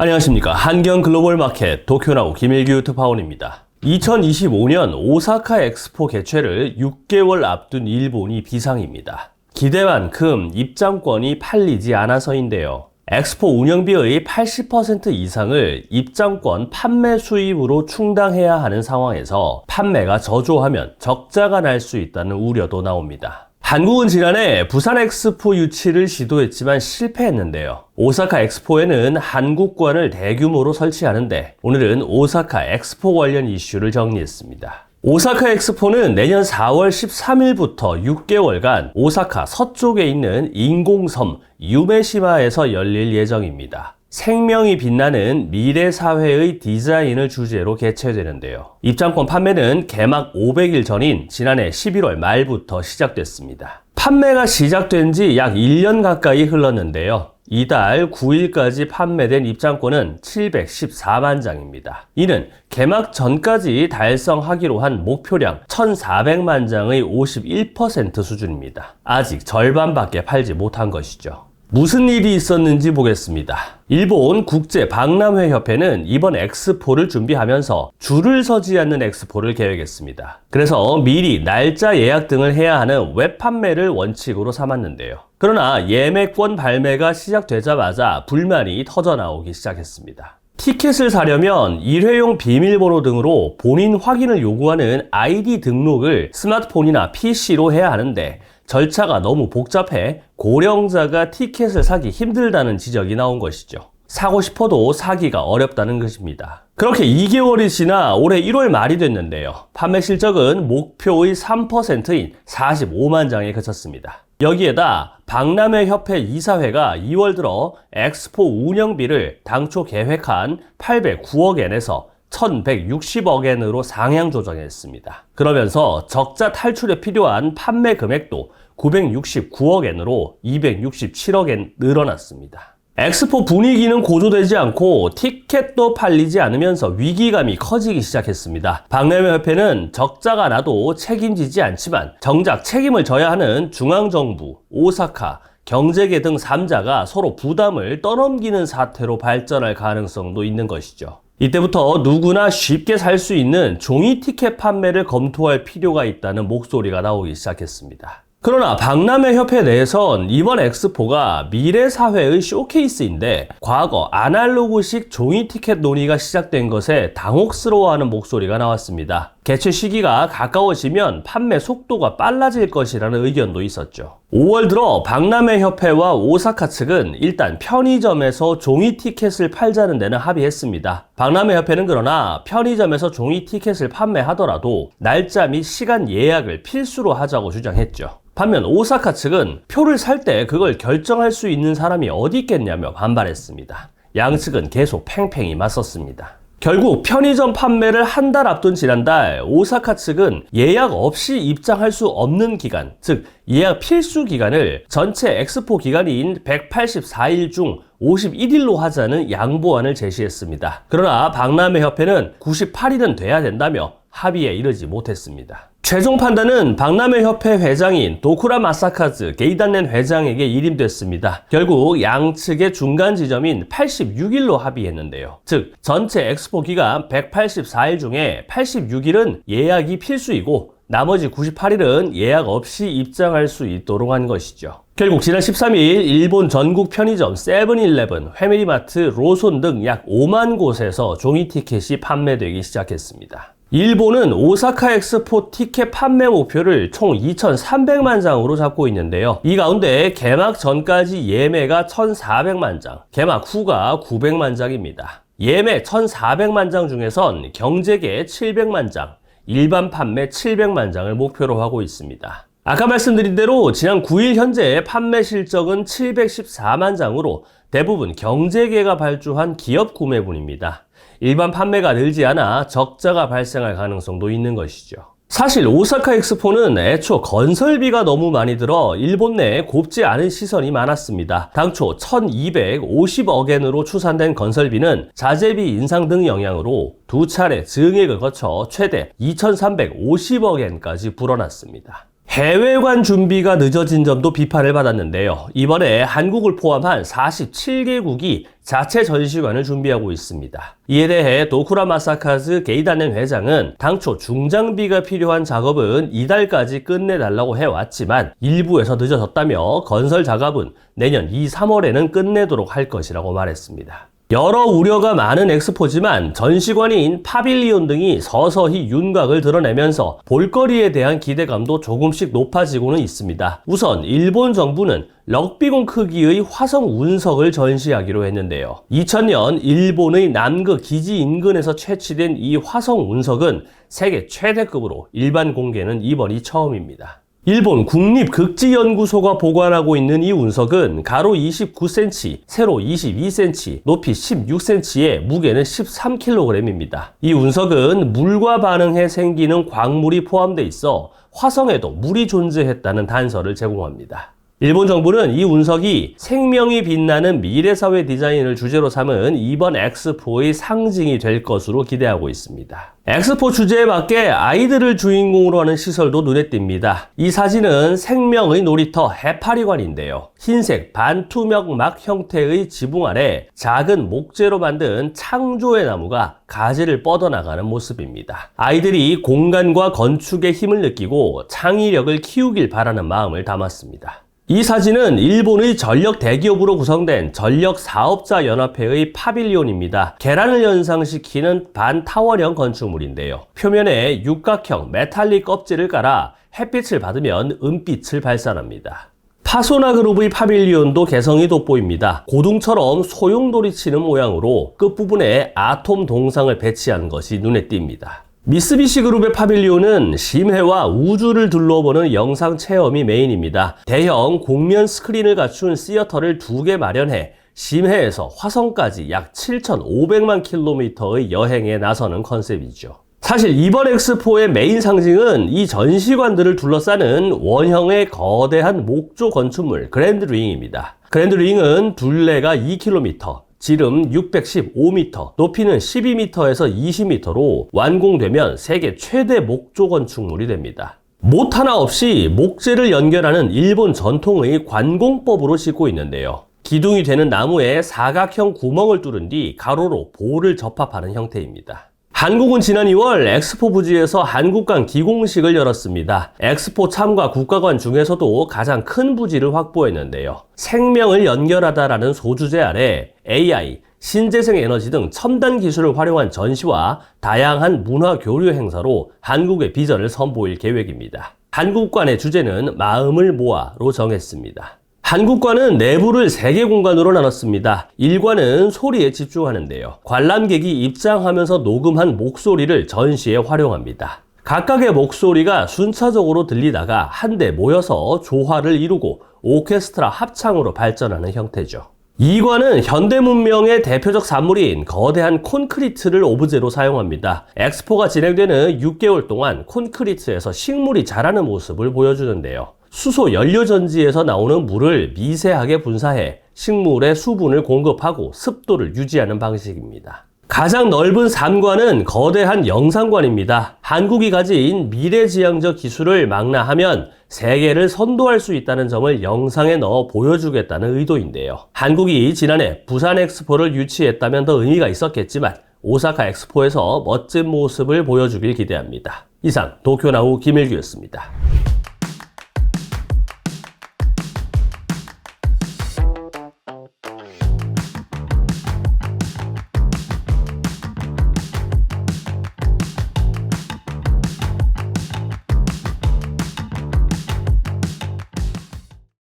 안녕하십니까. 한경 글로벌 마켓 도쿄나우 김일규 특파원입니다. 2025년 오사카 엑스포 개최를 6개월 앞둔 일본이 비상입니다. 기대만큼 입장권이 팔리지 않아서인데요. 엑스포 운영비의 80% 이상을 입장권 판매 수입으로 충당해야 하는 상황에서 판매가 저조하면 적자가 날 수 있다는 우려도 나옵니다. 한국은 지난해 부산 엑스포 유치를 시도했지만 실패했는데요. 오사카 엑스포에는 한국관을 대규모로 설치하는데 오늘은 오사카 엑스포 관련 이슈를 정리했습니다. 오사카 엑스포는 내년 4월 13일부터 6개월간 오사카 서쪽에 있는 인공섬 유메시마에서 열릴 예정입니다. 생명이 빛나는 미래 사회의 디자인을 주제로 개최되는데요. 입장권 판매는 개막 500일 전인 지난해 11월 말부터 시작됐습니다. 판매가 시작된 지 약 1년 가까이 흘렀는데요. 이달 9일까지 판매된 입장권은 714만 장입니다. 이는 개막 전까지 달성하기로 한 목표량 1,400만 장의 51% 수준입니다. 아직 절반밖에 팔지 못한 것이죠. 무슨 일이 있었는지 보겠습니다. 일본 국제 박람회 협회는 이번 엑스포를 준비하면서 줄을 서지 않는 엑스포를 계획했습니다. 그래서 미리 날짜 예약 등을 해야 하는 웹 판매를 원칙으로 삼았는데요. 그러나 예매권 발매가 시작되자마자 불만이 터져 나오기 시작했습니다. 티켓을 사려면 일회용 비밀번호 등으로 본인 확인을 요구하는 아이디 등록을 스마트폰이나 PC로 해야 하는데 절차가 너무 복잡해 고령자가 티켓을 사기 힘들다는 지적이 나온 것이죠. 사고 싶어도 사기가 어렵다는 것입니다. 그렇게 2개월이 지나 올해 1월 말이 됐는데요. 판매 실적은 목표의 3%인 45만 장에 그쳤습니다. 여기에다 박람회 협회 이사회가 2월 들어 엑스포 운영비를 당초 계획한 809억엔에서 1160억엔으로 상향 조정했습니다. 그러면서 적자 탈출에 필요한 판매 금액도 969억 엔으로 267억 엔 늘어났습니다. 엑스포 분위기는 고조되지 않고 티켓도 팔리지 않으면서 위기감이 커지기 시작했습니다. 박람회 협회는 적자가 나도 책임지지 않지만 정작 책임을 져야 하는 중앙정부, 오사카, 경제계 등 3자가 서로 부담을 떠넘기는 사태로 발전할 가능성도 있는 것이죠. 이때부터 누구나 쉽게 살 수 있는 종이 티켓 판매를 검토할 필요가 있다는 목소리가 나오기 시작했습니다. 그러나 박람회 협회 내에선 이번 엑스포가 미래 사회의 쇼케이스인데 과거 아날로그식 종이 티켓 논의가 시작된 것에 당혹스러워하는 목소리가 나왔습니다. 개최 시기가 가까워지면 판매 속도가 빨라질 것이라는 의견도 있었죠. 5월 들어 박람회 협회와 오사카 측은 일단 편의점에서 종이 티켓을 팔자는 데는 합의했습니다. 박람회 협회는 그러나 편의점에서 종이 티켓을 판매하더라도 날짜 및 시간 예약을 필수로 하자고 주장했죠. 반면 오사카 측은 표를 살 때 그걸 결정할 수 있는 사람이 어디 있겠냐며 반발했습니다. 양측은 계속 팽팽히 맞섰습니다. 결국 편의점 판매를 한 달 앞둔 지난달 오사카 측은 예약 없이 입장할 수 없는 기간, 즉 예약 필수 기간을 전체 엑스포 기간인 184일 중 51일로 하자는 양보안을 제시했습니다. 그러나 박람회 협회는 98일은 돼야 된다며 합의에 이르지 못했습니다. 최종 판단은 박람회 협회 회장인 도쿠라 마사카즈 게이단넨 회장에게 일임됐습니다. 결국 양측의 중간 지점인 86일로 합의했는데요. 즉 전체 엑스포 기간 184일 중에 86일은 예약이 필수이고 나머지 98일은 예약 없이 입장할 수 있도록 한 것이죠. 결국 지난 13일 일본 전국 편의점 세븐일레븐, 회미리마트, 로손 등 약 5만 곳에서 종이 티켓이 판매되기 시작했습니다. 일본은 오사카 엑스포 티켓 판매 목표를 총 2,300만 장으로 잡고 있는데요. 이 가운데 개막 전까지 예매가 1,400만 장, 개막 후가 900만 장입니다. 예매 1,400만 장 중에선 경제계 700만 장, 일반 판매 700만 장을 목표로 하고 있습니다. 아까 말씀드린 대로 지난 9일 현재 판매 실적은 714만 장으로 대부분 경제계가 발주한 기업 구매분입니다. 일반 판매가 늘지 않아 적자가 발생할 가능성도 있는 것이죠. 사실 오사카 엑스포는 애초 건설비가 너무 많이 들어 일본 내에 곱지 않은 시선이 많았습니다. 당초 1250억엔으로 추산된 건설비는 자재비 인상 등 영향으로 두 차례 증액을 거쳐 최대 2350억엔까지 불어났습니다. 해외관 준비가 늦어진 점도 비판을 받았는데요. 이번에 한국을 포함한 47개국이 자체 전시관을 준비하고 있습니다. 이에 대해 도쿠라 마사카즈 게이다넨 회장은 당초 중장비가 필요한 작업은 이달까지 끝내달라고 해왔지만 일부에서 늦어졌다며 건설 작업은 내년 2, 3월에는 끝내도록 할 것이라고 말했습니다. 여러 우려가 많은 엑스포지만 전시관인 파빌리온 등이 서서히 윤곽을 드러내면서 볼거리에 대한 기대감도 조금씩 높아지고는 있습니다. 우선 일본 정부는 럭비공 크기의 화성 운석을 전시하기로 했는데요. 2000년 일본의 남극 기지 인근에서 채취된 이 화성 운석은 세계 최대급으로 일반 공개는 이번이 처음입니다. 일본 국립극지연구소가 보관하고 있는 이 운석은 가로 29cm, 세로 22cm, 높이 16cm에 무게는 13kg입니다. 이 운석은 물과 반응해 생기는 광물이 포함되어 있어 화성에도 물이 존재했다는 단서를 제공합니다. 일본 정부는 이 운석이 생명이 빛나는 미래사회 디자인을 주제로 삼은 이번 엑스포의 상징이 될 것으로 기대하고 있습니다. 엑스포 주제에 맞게 아이들을 주인공으로 하는 시설도 눈에 띕니다. 이 사진은 생명의 놀이터 해파리관인데요. 흰색 반투명 막 형태의 지붕 아래 작은 목재로 만든 창조의 나무가 가지를 뻗어나가는 모습입니다. 아이들이 공간과 건축의 힘을 느끼고 창의력을 키우길 바라는 마음을 담았습니다. 이 사진은 일본의 전력 대기업으로 구성된 전력 사업자 연합회의 파빌리온입니다. 계란을 연상시키는 반타워형 건축물인데요. 표면에 육각형 메탈릭 껍질을 깔아 햇빛을 받으면 은빛을 발산합니다. 파소나 그룹의 파빌리온도 개성이 돋보입니다. 고둥처럼 소용돌이 치는 모양으로 끝부분에 아톰 동상을 배치한 것이 눈에 띕니다. 미쓰비시 그룹의 파빌리온은 심해와 우주를 둘러보는 영상 체험이 메인입니다. 대형 공면 스크린을 갖춘 시어터를 두 개 마련해 심해에서 화성까지 약 7,500만 킬로미터의 여행에 나서는 컨셉이죠. 사실 이번 엑스포의 메인 상징은 이 전시관들을 둘러싸는 원형의 거대한 목조 건축물 그랜드링입니다. 그랜드링은 둘레가 2km, 지름 615m, 높이는 12m에서 20m로 완공되면 세계 최대 목조 건축물이 됩니다. 못 하나 없이 목재를 연결하는 일본 전통의 관공법으로 짓고 있는데요. 기둥이 되는 나무에 사각형 구멍을 뚫은 뒤 가로로 볼을 접합하는 형태입니다. 한국은 지난 2월 엑스포 부지에서 한국관 기공식을 열었습니다. 엑스포 참가 국가관 중에서도 가장 큰 부지를 확보했는데요. 생명을 연결하다라는 소주제 아래 AI, 신재생 에너지 등 첨단 기술을 활용한 전시와 다양한 문화 교류 행사로 한국의 비전을 선보일 계획입니다. 한국관의 주제는 마음을 모아로 정했습니다. 한국관은 내부를 3개 공간으로 나눴습니다. 1관은 소리에 집중하는데요. 관람객이 입장하면서 녹음한 목소리를 전시에 활용합니다. 각각의 목소리가 순차적으로 들리다가 한데 모여서 조화를 이루고 오케스트라 합창으로 발전하는 형태죠. 2관은 현대 문명의 대표적 산물인 거대한 콘크리트를 오브제로 사용합니다. 엑스포가 진행되는 6개월 동안 콘크리트에서 식물이 자라는 모습을 보여주는데요. 수소 연료 전지에서 나오는 물을 미세하게 분사해 식물에 수분을 공급하고 습도를 유지하는 방식입니다. 가장 넓은 3관은 거대한 영상관입니다. 한국이 가진 미래지향적 기술을 망라하면 세계를 선도할 수 있다는 점을 영상에 넣어 보여주겠다는 의도인데요. 한국이 지난해 부산 엑스포를 유치했다면 더 의미가 있었겠지만 오사카 엑스포에서 멋진 모습을 보여주길 기대합니다. 이상 도쿄나우 김일규였습니다.